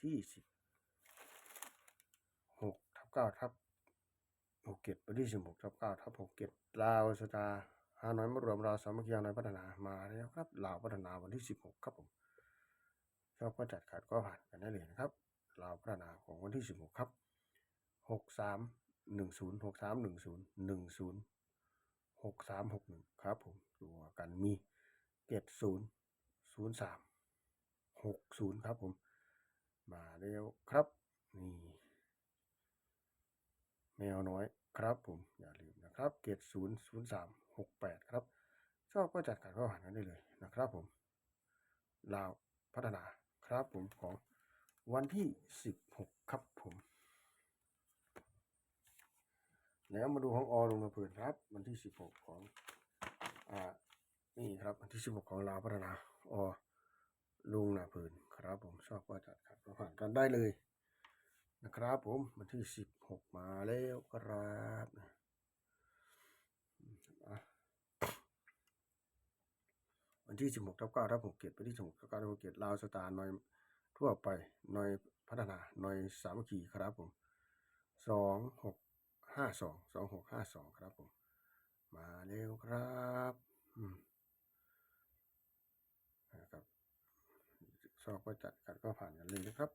ที่สิบหกทับเก้าทับหกเจ็ดวันที่สิบหกทับเก้าทับหกเจ็ดลาวสตาฮานอยมารวมเราวสามัคคีฮานอยพัฒนามาแล้วครับลาวพัฒนาวันที่สิบหกครับผมชอบก็จัดขาดก็ผ่านกันได้เลยนะครับลาวพัฒนาของวันที่สิบหกครับหกสามหนึ่งศูนย์หกสามหนึ่งศูนย์หนึ่งศูนย์หกสามหกหนึ่งครับผมตัวกันมีเจ็ดศูนย์ศูนย์สามหกศูนย์ครับผม มาแล้วครับ นี่ แมวน้อยครับผม อย่าลืมนะครับเกตศูนย์ศูนย์สามหกแปดครับ ชอบก็จัดการเข้าหากันได้เลยนะครับผมลาวพัฒนาครับผมของวันที่สิบหกครับผม แล้วมาดูของออลงมาเปิดครับ วันที่สิบหกของ อ่า นี่ครับ วันที่สิบหกของลาวพัฒนาออ ลุงนาเพลินครับผมชอบก็จัดครับผ่านกันได้เลยนะครับผมวันที่สิบหกมาแล้วครับวันที่สิบหกทับเก้าทับหกเกียรติวันที่สิบหกทับเก้าทับหกเกียรติลาวสตาร์น่อยทั่วไปนอยพัฒนานอยสามัคคีครับผมสองหกห้าสองสองหกห้าสองครับผมมาเร็วครับ อืมนะครับ ชอบก็จัดกันก็ผ่านกันเลยนะครับ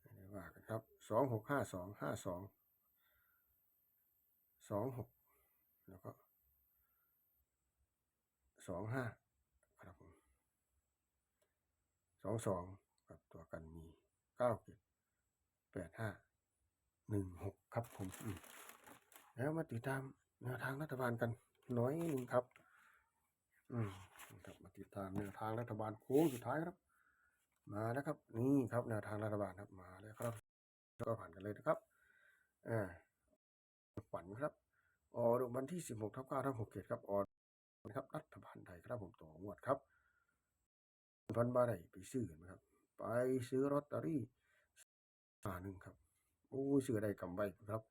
ไม่ได้ว่ากันครับสองหกห้าสองห้าสองสองหกแล้วก็สองห้าครับผมสองสองกับตัวกันมีเก้าเจ็ดแปดห้าหนึ่งหกครับผมมแล้วมาติดตามแนวทางรัฐบาลกันน้อยหนึ่งครับ อืมครับมาติดตามแนวทางรัฐบาลโค้งสุดท้ายครับ มาแล้วครับนี่ครับแนวทางรัฐบาลครับมาแล้วครับก็ผ่านกันเลยนะครับอ่าฝันครับออวันที่สิบหกทับเก้าทับหกเจ็ดครับออนะครับรัฐบาลไทยครับผมต่องวดครับพันบาทไหนไปซื้อนไหมครับ ไปซื้อลอตเตอรี่หาหนึ่งครับโอ้ซื้อได้กำไรครับ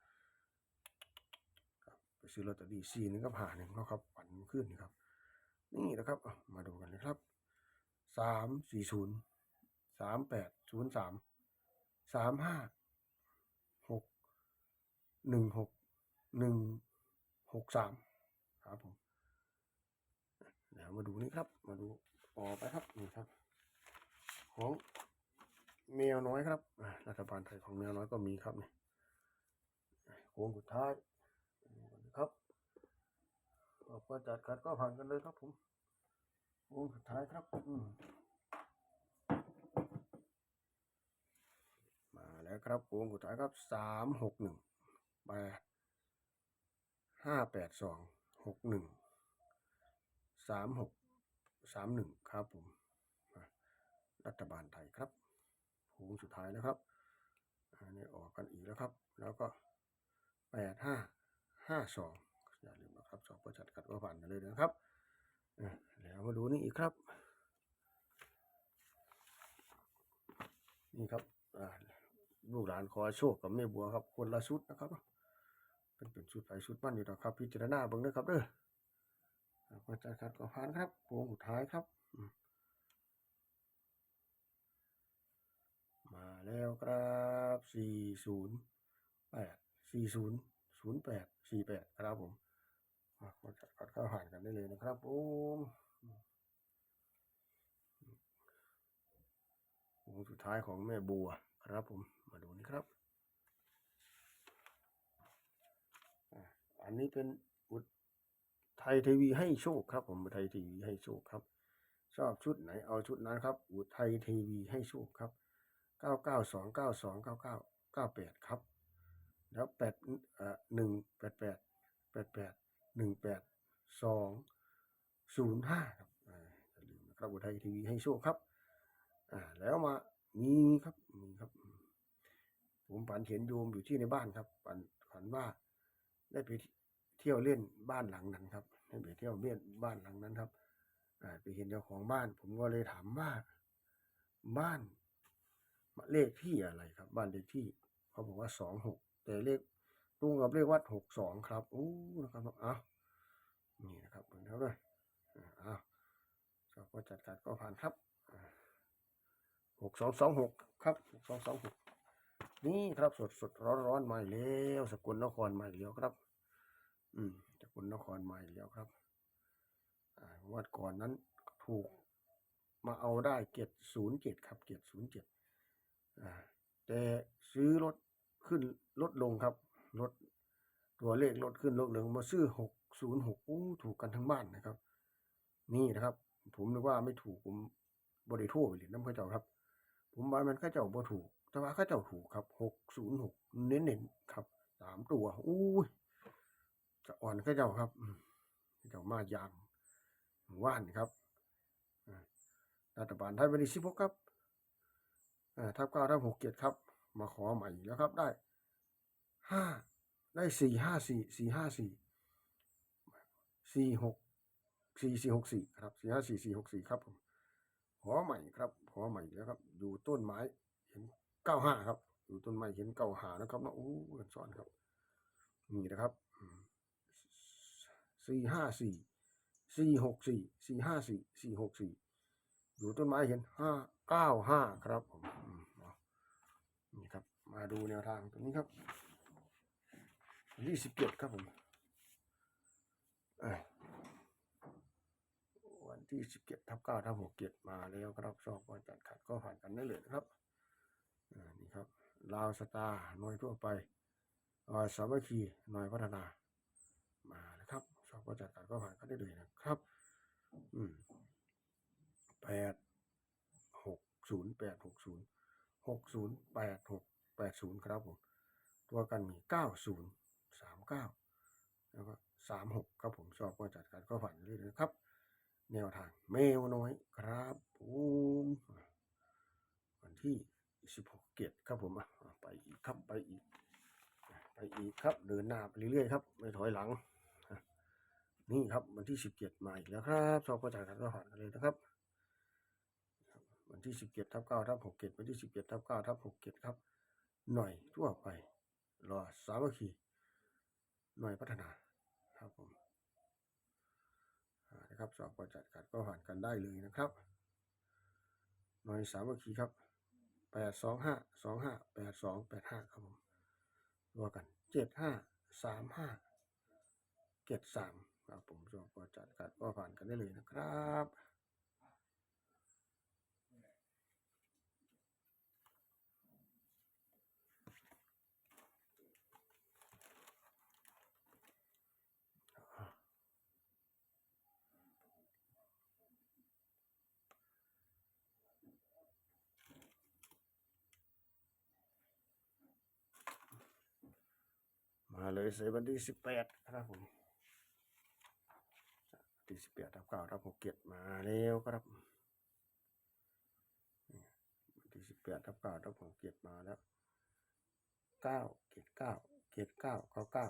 ครับไปซื้อลอตเตอรี่สี่หนึ่งกับหาหนึ่งเนาะครับฝันขึ้นครับ นี่นะครับมาดูกันเลยครับสามสี่ศูนย์สามแปดศูนย์สามสามห้าหกหนึ่งหกหนึ่งหกสามครับผมเดี๋ยวมาดูนี่ครับ มาดูต่อไปครับนี่ครับ ของแมวน้อยครับรัฐบาลไทยของแมวน้อยก็มีครับนี่โค้งสุดท้ายครับ ต่อไปจัดการก็ผ่านกันเลยครับผมโค้งสุดท้ายครับอืมาแล้วครับโค้งสุดท้ายครับสามหกหนึ่งแปดห้าแปดสองหกหนึ่งสามหกสามหนึ่งครับผมรัฐบาลไทยครับโค้งสุดท้ายแล้วครับอันนี้ออกกันอีกแล้วครับ แล้วก็แปดห้าห้าสอง นะครับสองประจัดกัดก็ผ่านกันเลยนะครับแล้วมาดูนี่อีกครับ นี่ครับลูกหลานขอโชคกับแม่บัวครับคนละชุดนะครับเป็นเป็นชุดไปชุดมันอยู่นะครับ พิจารณาเบิ่งนะครับเด้อประจัดกัดก็ผ่านครับโค้งสุดท้ายครับมมาแล้วครับสี่ศูนย์แปดสี่ศูนย์ศูนย์แปดสี่แปดครับผม อ่าประจัดกัดก็ผ่านกันได้เลยนะครับผมโค้งสุดท้ายของแม่บัวครับผมมาดูนี่ครับอันนี้เป็นอุไทยทีวีให้โชคครับ ผมอุทัยทีวีให้โชคครับ ชอบชุดไหนเอาชุดนั้นครับ อุทัยทีวีให้โชคครับเก้าเก้าสองเก้าสองเก้าเก้าเก้าแปดครับ แล้วแปดเอ่อหนึ่งแปดแปดแปดแปด หนึ่งแปดสองศูนย์ห้าครับอย่าลืมนะครับอุทัยทีวีให้โชคครับอ่าแล้วมามีครับมีครับ ผมฝันเห็นโยมอยู่ที่ในบ้านครับฝันฝันว่าได้ไปเที่ยวเล่นบ้านหลังนั้นครับได้ไปเที่ยวเล่นบ้านหลังนั้นครับอ่าไปเห็นเจ้าของบ้าน ผมก็เลยถามว่าบ้านเลขที่อะไรครับ บ้านเลขที่ เขาบอกว่าสองหกแต่เลข ตรงกับเลขวัดหกสองครับโอ้นะครับอ้าวนี่นะครับเหมือนเขาด้วยอ่าอ้าวก็จัดการก็ผ่านครับหกสองสองหกครับหกสองสองหกนี่ครับสดสดร้อนร้อนๆมาแล้วสกลนครมาอีกแล้วครับ อืมสกลนครมาอีกแล้วครับวัดก่อนนั้นถูกมาเอาได้เจ็ดศูนย์เจ็ดครับเจ็ดศูนย์เจ็ดอ่าแต่ซื้อลดขึ้นลดลงครับ ลดตัวเลขลดขึ้นลดลงมาซื้อหกศูนย์หกอู้ถูกกันทั้งบ้านนะครับ นี่นะครับ ผมนึกว่าไม่ถูกผมบริโทรไปเลยน้ำข้าเจ้าครับ ผมว่ามันข้าเจ้าบ่ถูก แต่ว่าข้าเจ้าถูกครับหกศูนย์หกเน้นเน้นๆครับสามตัวอู้จะอ่อนข้าเจ้าครับข้าเจ้ามายามว่านครับอ่ารัฐบาลไทยวันที่สิบหกครับอ่าทับเก้าทับหกเจ็ดครับ มาขอใหม่แล้วครับได้ ห้าได้สี่ห้าสี่สี่ห้าสี่สี่หกสี่สี่หกสี่ครับสี่ห้าสี่สี่หกสี่ครับผมขอใหม่ครับขอใหม่แล้วครับ อยู่ต้นไม้เห็นเก้าห้าครับ อยู่ต้นไม้เห็นเก้าหานะครับนะอู้กันซ้อนครับนี่นะครับสี่ห้าสี่สี่หกสี่สี่ห้าสี่สี่หกสี่อยู่ต้นไม้เห็นห้าเก้าห้าครับผมนี่ครับ มาดูแนวทางตรงนี้ครับ ยี่สิบเจ็ดครับผมวันที่สิบเจ็ดทับเก้าทับหกเจ็ดมาแล้วครับชอบก็จัดขัดก็ผ่านกันได้เลยนะครับนี่ครับลาวสตาร์หน่วยทั่วไปออยสามัคคีหน่วยพัฒนา มานะครับชอบก็จัดขัดก็ผ่านกันได้เลยนะครับ อืมแปดหกศูนย์แปดหกศูนย์หกศูนย์แปดหกแปดศูนย์ครับผมตัวกันมีเก้าศูนย์ เก้าแล้วก็สามหกครับผมชอบก็จัดการก็ผ่านเรื่อยๆครับ แนวทางเมลน้อยครับผมวันที่สิบหกเกตครับผมอะไปอีกครับไปอีก ไปอีกครับเดินหน้าไปเรื่อยๆครับไม่ถอยหลังนี่ครับวันที่สิบเจ็ดมาอีกแล้วครับชอบก็จัดการก็ผ่านกันเลยนะครับวันที่สิบเจ็ดทับเก้าทับหกเจ็ดวันที่สิบเจ็ดทับเก้าทับหกเจ็ดครับ หน่อยทั่วไปรอสามัคคี หน่วยพัฒนาครับผมนะครับสอบประจัดกัดก็ผ่านกันได้เลยนะครับ หน่วยสามัคคีครับแปดสองห้าสองห้าแปดสองแปดห้าครับผมรวมกันเจ็ดห้าสามห้าเจ็ดสามครับผมสอบประจัดกัดก็ผ่านกันได้เลยนะครับ เลยใส่วันที่สิบแปดครับผมที่สิบแปดทับเก้าทับหกเจ็ดมาแล้วครับวันที่สิบแปดทับเก้าทับหกเจ็ดมาแล้วเก้าเจ็ดเก้าเจ็ดเก้าเก้าเก้า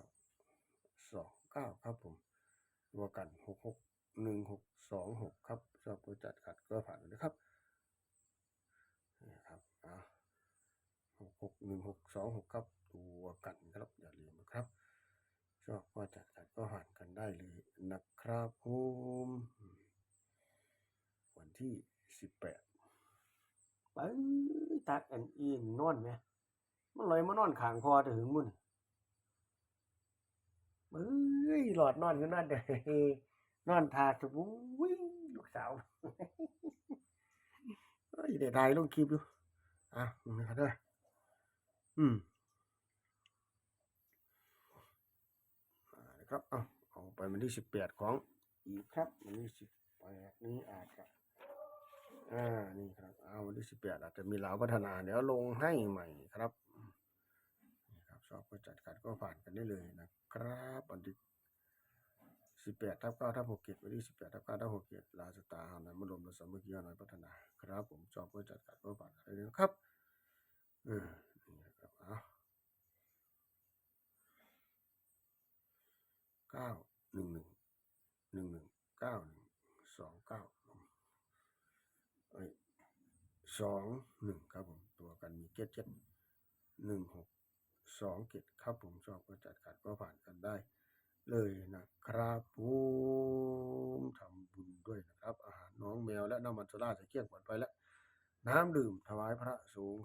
สองเก้าครับผมรวมกันหกหกหนึ่งหกสองหกครับชอบผู้จัดขัดก็ผ่านเลยครับนี่ครับอ่าหกหกหนึ่งหกสองหกครับ ตัวกันครับอย่าลืมนะครับชอบก็จัดกันก็หันกันได้เลยนะครับผมวันที่สิบแปดไปตัดอันอีนนอนไหมมันลอยมานอนขางคอถึงมุ่นเอ้ยหลอดนอนก็นอนเด้นอนทาสบู่วิ่งลูกสาวเอ้ยเดี๋ยวได้ลงคลิปดูอะนี่ครับเด้ออืมอ่านะ ครับ เอาเอาไปวันที่สิบแปดของอีกครับวันที่สิบแปดนี้อาจจะอ่านี่ครับ เอาวันที่สิบแปดอาจจะมีเหลาพัฒนาเดี๋ยวลงให้ใหม่ครับนี่ครับสอบก็จัดการก็ผ่านกันได้เลยนะครับวันที่สิบแปดทับเก้าทับหกเจ็ดวันที่สิบแปดทับเก้าทับหกเจ็ดลาสตาร์ฮานามาดมและสามัคคีหน่อยพัฒนา ครับ ผมสอบก็จัดการก็ผ่านกันได้เลยครับเออนี่นะครับเอา เก้าหนึ่งหนึ่งหนึ่งหนึ่งเก้าหนึ่งสองเก้าเอ้ยสองหนึ่งครับผมตัวกันมีเจ็ดเจ็ดหนึ่งหกสองเจ็ดครับผมชอบก็จัดการก็ผ่านกันได้ เลยนะครับผมทำบุญด้วยนะครับ อาหารน้องแมวและน้ำมันโซล่าจะเกี่ยงปลอดภัยและน้ำดื่มถวายพระสงฆ์